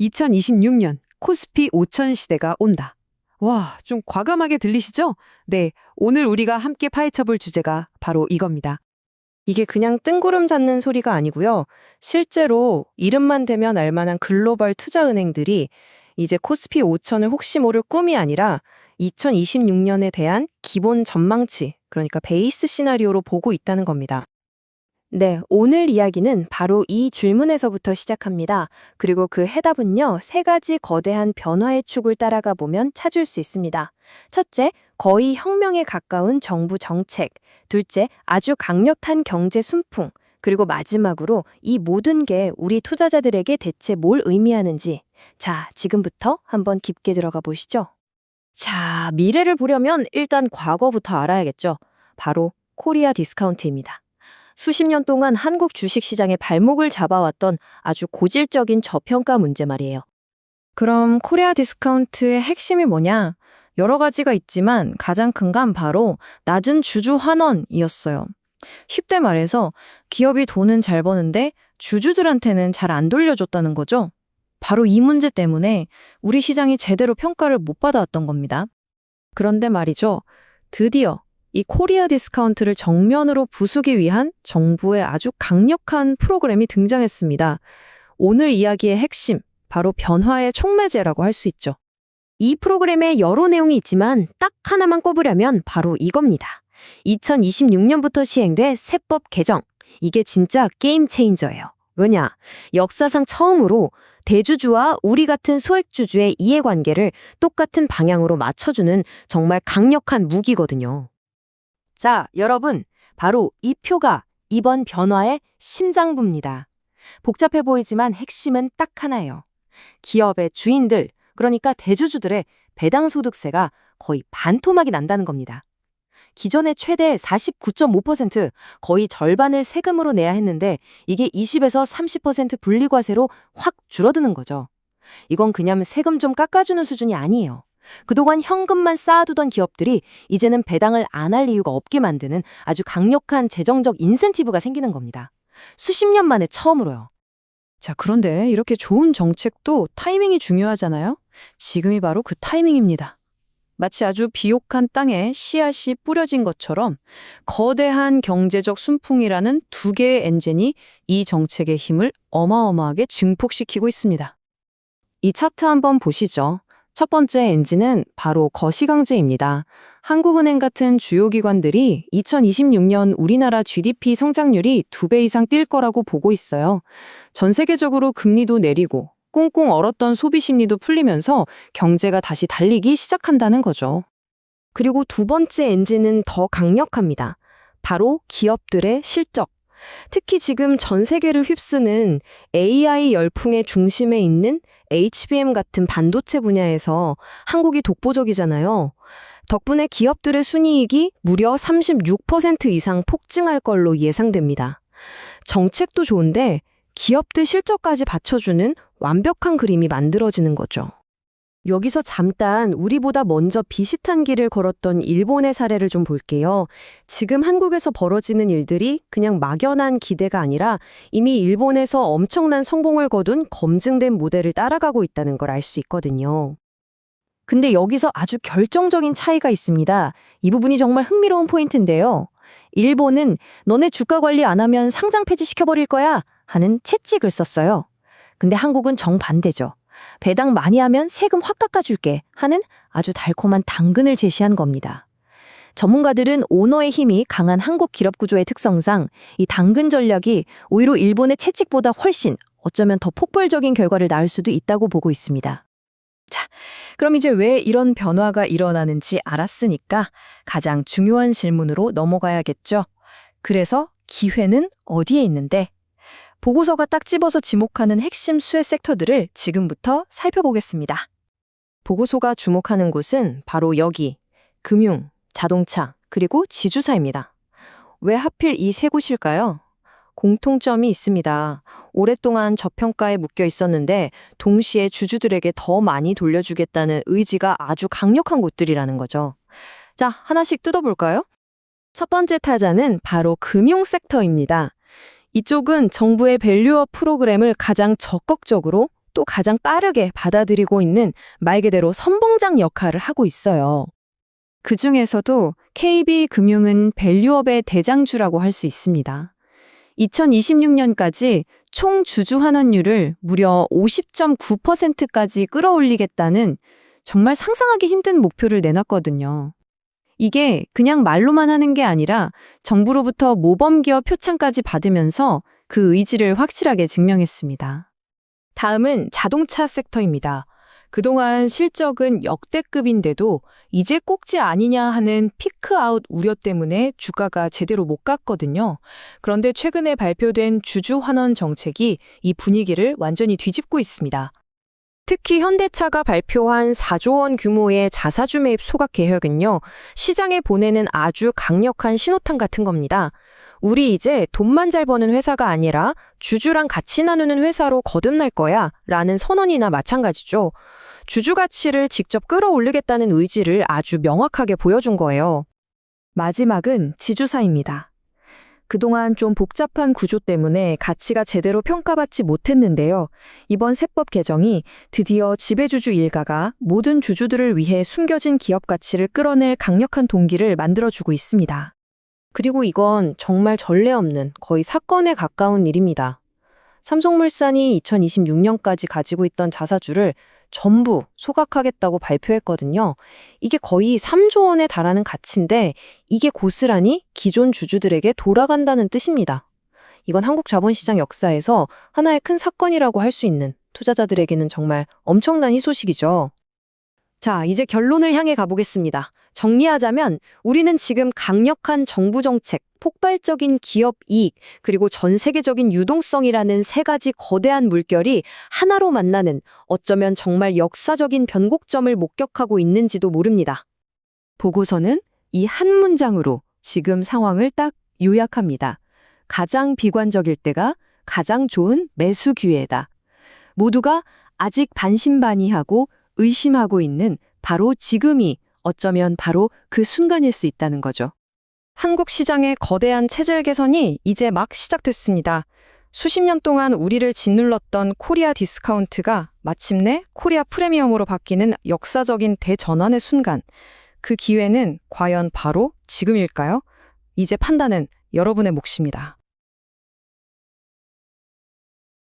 2026년 코스피 5000 시대가 온다. 와, 좀 과감하게 들리시죠? 네, 오늘 우리가 함께 파헤쳐볼 주제가 바로 이겁니다. 이게 그냥 뜬구름 잡는 소리가 아니고요. 실제로 이름만 되면 알만한 글로벌 투자 은행들이 이제 코스피 5천을 혹시 모를 꿈이 아니라 2026년에 대한 기본 전망치, 그러니까 베이스 시나리오로 보고 있다는 겁니다. 네, 오늘 이야기는 바로 이 질문에서부터 시작합니다. 그리고 그 해답은요, 세 가지 거대한 변화의 축을 따라가 보면 찾을 수 있습니다. 첫째, 거의 혁명에 가까운 정부 정책. 둘째, 아주 강력한 경제 순풍. 그리고 마지막으로 이 모든 게 우리 투자자들에게 대체 뭘 의미하는지. 자, 지금부터 한번 깊게 들어가 보시죠. 자, 미래를 보려면 일단 과거부터 알아야겠죠. 바로 코리아 디스카운트입니다. 수십 년 동안 한국 주식시장의 발목을 잡아왔던 아주 고질적인 저평가 문제 말이에요. 그럼 코리아 디스카운트의 핵심이 뭐냐? 여러 가지가 있지만 가장 큰 건 바로 낮은 주주 환원이었어요. 쉽게 말해서 기업이 돈은 잘 버는데 주주들한테는 잘 안 돌려줬다는 거죠. 바로 이 문제 때문에 우리 시장이 제대로 평가를 못 받아왔던 겁니다. 그런데 말이죠. 드디어 이 코리아 디스카운트를 정면으로 부수기 위한 정부의 아주 강력한 프로그램이 등장했습니다. 오늘 이야기의 핵심, 바로 변화의 촉매제라고 할 수 있죠. 이 프로그램에 여러 내용이 있지만 딱 하나만 꼽으려면 바로 이겁니다. 2026년부터 시행돼 세법 개정. 이게 진짜 게임 체인저예요. 왜냐? 역사상 처음으로 대주주와 우리 같은 소액주주의 이해관계를 똑같은 방향으로 맞춰주는 정말 강력한 무기거든요. 자, 여러분, 바로 이 표가 이번 변화의 심장부입니다. 복잡해 보이지만 핵심은 딱 하나예요. 기업의 주인들, 그러니까 대주주들의 배당 소득세가 거의 반토막이 난다는 겁니다. 기존의 최대 49.5% 거의 절반을 세금으로 내야 했는데 이게 20에서 30% 분리과세로 확 줄어드는 거죠. 이건 그냥 세금 좀 깎아주는 수준이 아니에요. 그동안 현금만 쌓아두던 기업들이 이제는 배당을 안 할 이유가 없게 만드는 아주 강력한 재정적 인센티브가 생기는 겁니다. 수십 년 만에 처음으로요. 자, 그런데 이렇게 좋은 정책도 타이밍이 중요하잖아요? 지금이 바로 그 타이밍입니다. 마치 아주 비옥한 땅에 씨앗이 뿌려진 것처럼 거대한 경제적 순풍이라는 두 개의 엔진이 이 정책의 힘을 어마어마하게 증폭시키고 있습니다. 이 차트 한번 보시죠. 첫 번째 엔진은 바로 거시강제입니다. 한국은행 같은 주요 기관들이 2026년 우리나라 GDP 성장률이 두배 이상 뛸 거라고 보고 있어요. 전 세계적으로 금리도 내리고 꽁꽁 얼었던 소비 심리도 풀리면서 경제가 다시 달리기 시작한다는 거죠. 그리고 두 번째 엔진은 더 강력합니다. 바로 기업들의 실적. 특히 지금 전 세계를 휩쓰는 AI 열풍의 중심에 있는 HBM 같은 반도체 분야에서 한국이 독보적이잖아요. 덕분에 기업들의 순이익이 무려 36% 이상 폭증할 걸로 예상됩니다. 정책도 좋은데 기업들 실적까지 받쳐주는 완벽한 그림이 만들어지는 거죠. 여기서 잠깐 우리보다 먼저 비슷한 길을 걸었던 일본의 사례를 좀 볼게요. 지금 한국에서 벌어지는 일들이 그냥 막연한 기대가 아니라 이미 일본에서 엄청난 성공을 거둔 검증된 모델을 따라가고 있다는 걸 알 수 있거든요. 근데 여기서 아주 결정적인 차이가 있습니다. 이 부분이 정말 흥미로운 포인트인데요. 일본은 너네 주가 관리 안 하면 상장 폐지시켜버릴 거야 하는 채찍을 썼어요. 근데 한국은 정반대죠. 배당 많이 하면 세금 확 깎아줄게 하는 아주 달콤한 당근을 제시한 겁니다. 전문가들은 오너의 힘이 강한 한국 기업 구조의 특성상 이 당근 전략이 오히려 일본의 채찍보다 훨씬 어쩌면 더 폭발적인 결과를 낳을 수도 있다고 보고 있습니다. 자, 그럼 이제 왜 이런 변화가 일어나는지 알았으니까 가장 중요한 질문으로 넘어가야겠죠. 그래서 기회는 어디에 있는데? 보고서가 딱 집어서 지목하는 핵심 수혜 섹터들을 지금부터 살펴보겠습니다. 보고서가 주목하는 곳은 바로 여기, 금융, 자동차, 그리고 지주사입니다. 왜 하필 이 세 곳일까요? 공통점이 있습니다. 오랫동안 저평가에 묶여 있었는데 동시에 주주들에게 더 많이 돌려주겠다는 의지가 아주 강력한 곳들이라는 거죠. 자, 하나씩 뜯어볼까요? 첫 번째 타자는 바로 금융 섹터입니다. 이쪽은 정부의 밸류업 프로그램을 가장 적극적으로 또 가장 빠르게 받아들이고 있는 말 그대로 선봉장 역할을 하고 있어요. 그 중에서도 KB금융은 밸류업의 대장주라고 할 수 있습니다. 2026년까지 총 주주 환원율을 무려 50.9%까지 끌어올리겠다는 정말 상상하기 힘든 목표를 내놨거든요. 이게 그냥 말로만 하는 게 아니라 정부로부터 모범기업 표창까지 받으면서 그 의지를 확실하게 증명했습니다. 다음은 자동차 섹터입니다. 그동안 실적은 역대급인데도 이제 꼭지 아니냐 하는 피크아웃 우려 때문에 주가가 제대로 못 갔거든요. 그런데 최근에 발표된 주주 환원 정책이 이 분위기를 완전히 뒤집고 있습니다. 특히 현대차가 발표한 4조 원 규모의 자사주 매입 소각 계획은요, 시장에 보내는 아주 강력한 신호탄 같은 겁니다. 우리 이제 돈만 잘 버는 회사가 아니라 주주랑 같이 나누는 회사로 거듭날 거야 라는 선언이나 마찬가지죠. 주주 가치를 직접 끌어올리겠다는 의지를 아주 명확하게 보여준 거예요. 마지막은 지주사입니다. 그동안 좀 복잡한 구조 때문에 가치가 제대로 평가받지 못했는데요. 이번 세법 개정이 드디어 지배주주 일가가 모든 주주들을 위해 숨겨진 기업 가치를 끌어낼 강력한 동기를 만들어주고 있습니다. 그리고 이건 정말 전례 없는 거의 사건에 가까운 일입니다. 삼성물산이 2026년까지 가지고 있던 자사주를 전부 소각하겠다고 발표했거든요. 이게 거의 3조 원에 달하는 가치인데 이게 고스란히 기존 주주들에게 돌아간다는 뜻입니다. 이건 한국 자본시장 역사에서 하나의 큰 사건이라고 할 수 있는 투자자들에게는 정말 엄청난 희소식이죠. 자, 이제 결론을 향해 가보겠습니다. 정리하자면 우리는 지금 강력한 정부 정책, 폭발적인 기업 이익, 그리고 전 세계적인 유동성이라는 세 가지 거대한 물결이 하나로 만나는 어쩌면 정말 역사적인 변곡점을 목격하고 있는지도 모릅니다. 보고서는 이 한 문장으로 지금 상황을 딱 요약합니다. 가장 비관적일 때가 가장 좋은 매수 기회다. 모두가 아직 반신반의하고 의심하고 있는 바로 지금이 어쩌면 바로 그 순간일 수 있다는 거죠. 한국 시장의 거대한 체질 개선이 이제 막 시작됐습니다. 수십 년 동안 우리를 짓눌렀던 코리아 디스카운트가 마침내 코리아 프리미엄으로 바뀌는 역사적인 대전환의 순간. 그 기회는 과연 바로 지금일까요? 이제 판단은 여러분의 몫입니다.